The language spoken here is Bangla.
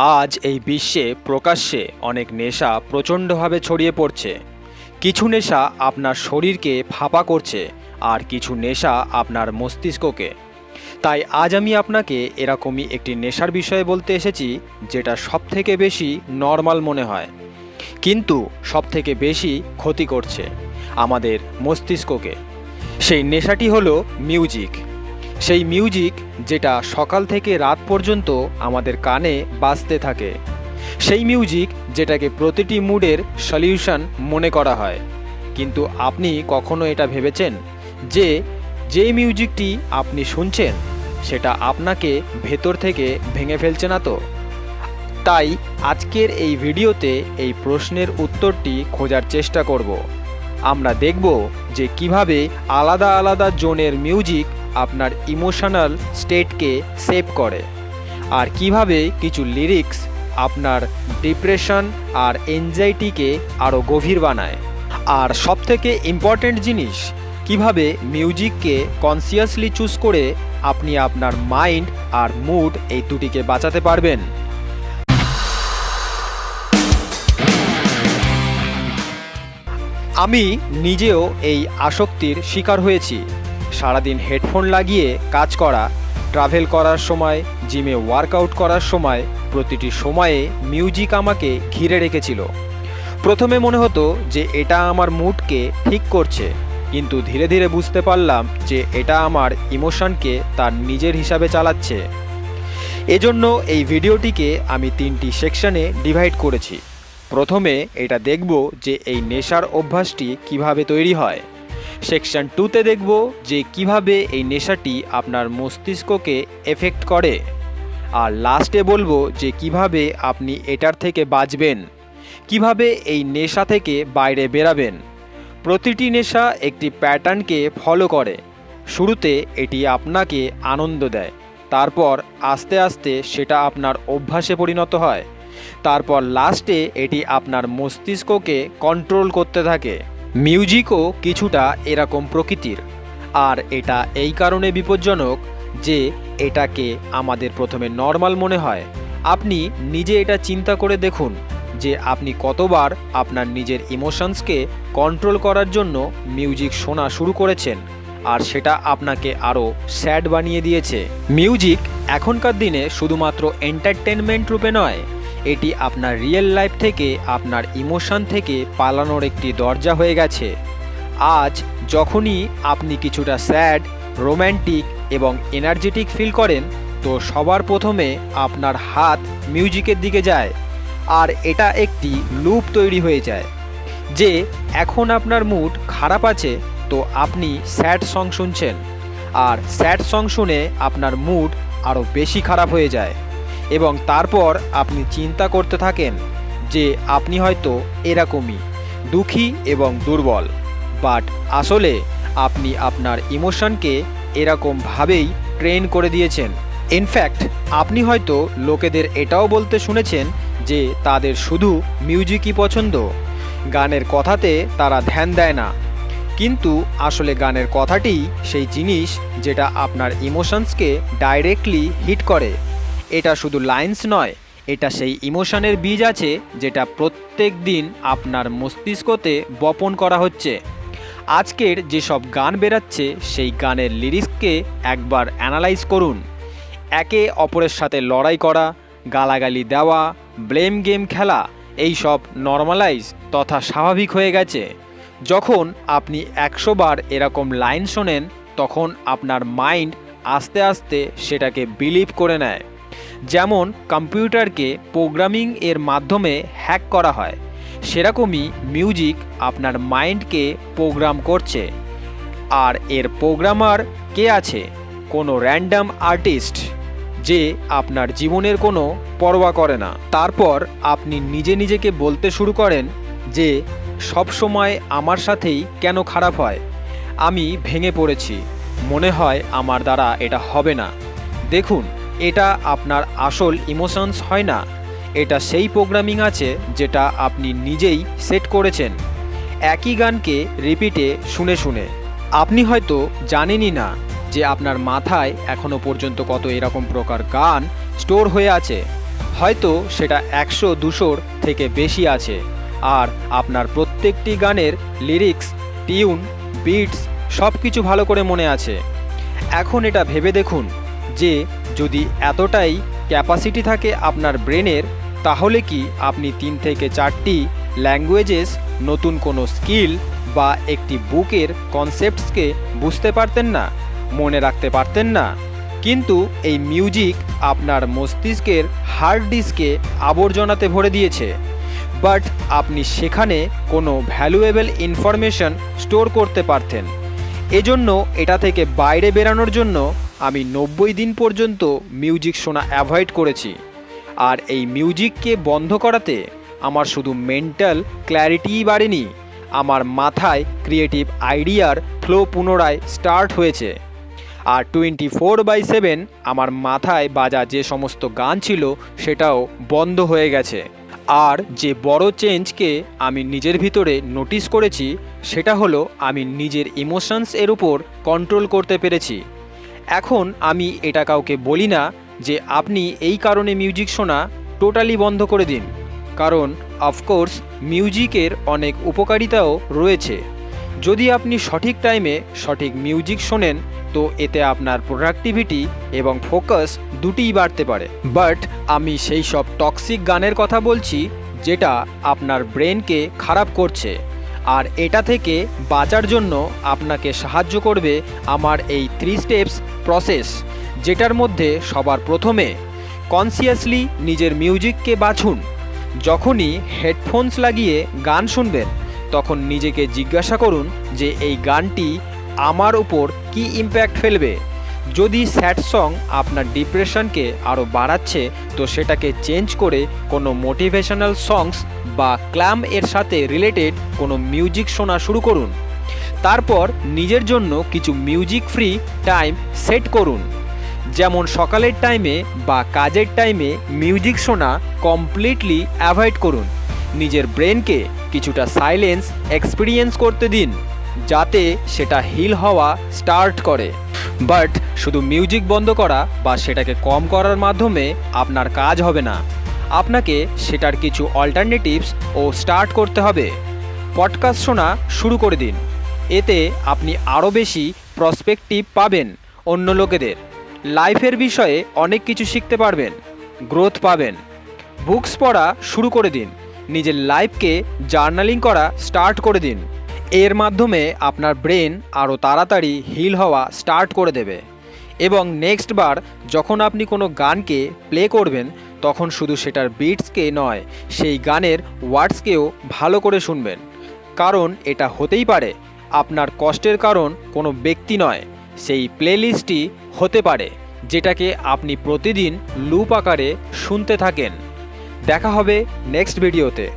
আজ এই বিশ্বে প্রকাশ্যে অনেক নেশা প্রচণ্ডভাবে ছড়িয়ে পড়ছে। কিছু নেশা আপনার শরীরকে ফাঁপা করছে আর কিছু নেশা আপনার মস্তিষ্ককে। তাই আজ আমি আপনাকে এরকমই একটি নেশার বিষয়ে বলতে এসেছি, যেটা সবথেকে বেশি নর্মাল মনে হয়। কিন্তু সবথেকে বেশি ক্ষতি করছে আমাদের মস্তিষ্ককে। সেই নেশাটি হলো মিউজিক। সেই মিউজিক যেটা সকাল থেকে রাত পর্যন্ত আমাদের কানে বাজতে থাকে। সেই মিউজিক যেটাকে প্রতিটি মুডের সলিউশন মনে করা হয়। কিন্তু আপনি কখনো এটা ভেবেছেন যে যে মিউজিকটি আপনি শুনছেন, সেটা আপনাকে ভেতর থেকে ভেঙে ফেলছে না তো? তাই আজকের এই ভিডিওতে এই প্রশ্নের উত্তরটি খোঁজার চেষ্টা করব। আমরা দেখব যে কীভাবে আলাদা আলাদা জোনের মিউজিক আপনার ইমোশনাল স্টেটকে সেভ করে। আর কীভাবে কিছু লিরিক্স আপনার ডিপ্রেশন আর এনজাইটিকে আরও গভীর বানায়। আর সবথেকে ইম্পর্ট্যান্ট জিনিস, কীভাবে মিউজিককে কনসিয়াসলি চুজ করে আপনি আপনার মাইন্ড আর মুড এই দুটিকে বাঁচাতে পারবেন। আমি নিজেও এই আসক্তির শিকার হয়েছি। সারাদিন হেডফোন লাগিয়ে কাজ করা, ট্রাভেল করার সময়, জিমে ওয়ার্কআউট করার সময় প্রতিটি সময়ে মিউজিক আমাকে ঘিরে রেখেছিল। প্রথমে মনে হতো যে এটা আমার মুডকে ঠিক করছে, কিন্তু ধীরে ধীরে বুঝতে পারলাম যে এটা আমার ইমোশনকে তার নিজের হিসাবে চালাচ্ছে। এজন্য এই ভিডিওটিকে আমি তিনটি সেকশনে ডিভাইড করেছি। প্রথমে এটা দেখব যে এই নেশার অভ্যাসটি কীভাবে তৈরি হয়। সেকশন টুতে দেখব যে কীভাবে এই নেশাটি আপনার মস্তিষ্ককে এফেক্ট করে। আর লাস্টে বলব যে কীভাবে আপনি এটার থেকে বাঁচবেন। কীভাবে এই নেশা থেকে বাইরে বেরাবেন। প্রতিটি নেশা একটি প্যাটার্নকে ফলো করে। শুরুতে এটি আপনাকে আনন্দ দেয়। তারপর আস্তে আস্তে সেটা আপনার অভ্যাসে পরিণত হয়। তারপর লাস্টে এটি আপনার মস্তিষ্ককে কন্ট্রোল করতে থাকে। মিউজিকও কিছুটা এরকম প্রকৃতির। আর এটা এই কারণে বিপজ্জনক যে এটাকে আমাদের প্রথমে নর্মাল মনে হয়। আপনি নিজে এটা চিন্তা করে দেখুন যে আপনি কতবার আপনার নিজের ইমোশনসকে কন্ট্রোল করার জন্য মিউজিক শোনা শুরু করেছেন। আর সেটা আপনাকে আরও স্যাড বানিয়ে দিয়েছে। মিউজিক এখনকার দিনে শুধুমাত্র এন্টারটেনমেন্ট রূপে নয় এটি আপনার রিয়েল লাইফ থেকে, আপনার ইমোশন থেকে পালানোর একটি দরজা হয়ে গেছে। আজ যখনই আপনি কিছুটা স্যাড রোম্যান্টিক এবং এনার্জেটিক ফিল করেন, তো সবার প্রথমে আপনার হাত মিউজিকের দিকে যায় আর এটা একটি লুপ তৈরি হয়ে যায়। যে এখন আপনার মুড খারাপ আছে, তো আপনি স্যাড সং শুনছেন। আর স্যাড সং শুনে আপনার মুড আরও বেশি খারাপ হয়ে যায়। এবং তারপর আপনি চিন্তা করতে থাকেন যে আপনি হয়তো এরকমই দুঃখী এবং দুর্বল। বাট আসলে আপনি আপনার ইমোশনকে এরকমভাবেই ট্রেন করে দিয়েছেন। ইনফ্যাক্ট আপনি হয়তো লোকেদের এটাও বলতে শুনেছেন যে তাদের শুধু মিউজিকই পছন্দ। গানের কথাতে তারা ধ্যান দেয় না। কিন্তু আসলে গানের কথাটি সেই জিনিস যেটা আপনার ইমোশনসকে ডাইরেক্টলি হিট করে। এটা শুধু লাইন্স নয়, এটা সেই ইমোশনের বীজ আছে যেটা প্রত্যেক দিন আপনার মস্তিষ্কতে বপন করা হচ্ছে। আজকের যেসব গান বেরাচ্ছে, সেই গানের লিরিক্সকে একবার অ্যানালাইজ করুন। একে অপরের সাথে লড়াই করা, গালাগালি দেওয়া ব্লেম গেম খেলা এই সব নর্মালাইজ তথা স্বাভাবিক হয়ে গেছে। যখন আপনি একশো বার এরকম লাইন শোনেন, তখন আপনার মাইন্ড আস্তে আস্তে সেটাকে বিলিভ করে নেয়। যেমন কম্পিউটারকে প্রোগ্রামিং এর মাধ্যমে হ্যাক করা হয়, সেরকমই মিউজিক আপনার মাইন্ডকে প্রোগ্রাম করছে। আর এর প্রোগ্রামার কে আছে? কোনো র্যান্ডাম আর্টিস্ট, যে আপনার জীবনের কোনো পরোয়া করে না। তারপর আপনি নিজে নিজেকে বলতে শুরু করেন যে, সব সময় আমার সাথেই কেন খারাপ হয়? আমি ভেঙে পড়েছি। মনে হয় আমার দ্বারা এটা হবে না। দেখুন এটা আপনার আসল ইমোশনস হয় না। এটা সেই প্রোগ্রামিং আছে যেটা আপনি নিজেই সেট করেছেন। একই গানকে রিপিটে শুনে শুনে। আপনি হয়তো জানেনই না যে আপনার মাথায় এখনও পর্যন্ত কত এরকম প্রকার গান স্টোর হয়ে আছে। হয়তো সেটা একশো, দুশোর থেকে বেশি আছে। আর আপনার প্রত্যেকটি গানের লিরিক্স টিউন বিটস সব কিছু ভালো করে মনে আছে। এখন এটা ভেবে দেখুন যে যদি এতটাই ক্যাপাসিটি থাকে আপনার ব্রেনের, তাহলে কি আপনি তিন থেকে চারটি ল্যাঙ্গুয়েজেস নতুন কোনো স্কিল বা একটি বুকের কনসেপ্টসকে বুঝতে পারতেন না, মনে রাখতে পারতেন না? কিন্তু এই মিউজিক আপনার মস্তিষ্কের হার্ড ডিস্কে আবর্জনাতে ভরে দিয়েছে। বাট আপনি সেখানে কোনো ভ্যালুয়েবল ইনফরমেশন স্টোর করতে পারতেন। এজন্য এটা থেকে বাইরে বেরানোর জন্য আমি নব্বই দিন পর্যন্ত মিউজিক শোনা অ্যাভয়েড করেছি। আর এই মিউজিককে বন্ধ করাতে আমার শুধু মেন্টাল ক্ল্যারিটিই বাড়েনি, আমার মাথায় ক্রিয়েটিভ আইডিয়ার ফ্লো পুনরায় স্টার্ট হয়েছে। আর টোয়েন্টি ফোর বাই সেভেন আমার মাথায় বাজা যে সমস্ত গান ছিল সেটাও বন্ধ হয়ে গেছে। আর যে বড় চেঞ্জকে আমি নিজের ভিতরে নোটিস করেছি, সেটা হলো আমি নিজের ইমোশনস এর উপর কন্ট্রোল করতে পেরেছি। এখন আমি এটা কাউকে বলি না যে আপনি এই কারণে মিউজিক শোনা টোটালি বন্ধ করে দিন। কারণ অফকোর্স মিউজিকের অনেক উপকারিতাও রয়েছে। যদি আপনি সঠিক টাইমে সঠিক মিউজিক শোনেন, তো এতে আপনার প্রোডাক্টিভিটি এবং ফোকাস দুটিই বাড়তে পারে। বাট আমি সেই সব টক্সিক গানের কথা বলছি, যেটা আপনার ব্রেনকে খারাপ করছে। আর এটা থেকে বাঁচার জন্য আপনাকে সাহায্য করবে আমার এই থ্রি স্টেপস প্রসেস যেটার মধ্যে সবার প্রথমে কনসিয়াসলি নিজের মিউজিককে বাছুন যখনই হেডফোনস লাগিয়ে গান শুনবেন, তখন নিজেকে জিজ্ঞাসা করুন যে এই গানটি আমার উপর কি ইম্প্যাক্ট ফেলবে। যদি স্যাড সং আপনার ডিপ্রেশনকে আরও বাড়াচ্ছে, তো সেটাকে চেঞ্জ করে কোনো মোটিভেশনাল সংস বা ক্ল্যাম এর সাথে রিলেটেড কোনো মিউজিক শোনা শুরু করুন। তারপর নিজের জন্য কিছু মিউজিক ফ্রি টাইম সেট করুন। যেমন সকালের টাইমে বা কাজের টাইমে মিউজিক শোনা কমপ্লিটলি অ্যাভয়েড করুন। নিজের ব্রেনকে কিছুটা সাইলেন্স এক্সপিরিয়েন্স করতে দিন, যাতে সেটা হিল হওয়া স্টার্ট করে। বাট শুধু মিউজিক বন্ধ করা বা সেটাকে কম করার মাধ্যমে আপনার কাজ হবে না। আপনাকে সেটার কিছু অল্টারনেটিভস ও স্টার্ট করতে হবে। পডকাস্ট শোনা শুরু করে দিন। এতে আপনি আরও বেশি প্রসপেক্টিভ পাবেন অন্য লোকেদের। লাইফের বিষয়ে অনেক কিছু শিখতে পারবেন গ্রোথ পাবেন। বুকস পড়া শুরু করে দিন। নিজের লাইফকে জার্নালিং করা স্টার্ট করে দিন। এর মাধ্যমে আপনার ব্রেন আরও তাড়াতাড়ি হিল হওয়া স্টার্ট করে দেবে। এবং নেক্সট বার যখন আপনি কোনো গানকে প্লে করবেন, তখন শুধু সেটার বিটসকে নয়, সেই গানের ওয়ার্ডসকেও ভালো করে শুনবেন। কারণ এটা হতেই পারে, আপনার কষ্টের কারণ কোনো ব্যক্তি নয়, সেই প্লেলিস্টটি হতে পারে, যেটাকে আপনি প্রতিদিন লুপ আকারে শুনতে থাকেন। দেখা হবে নেক্সট ভিডিওতে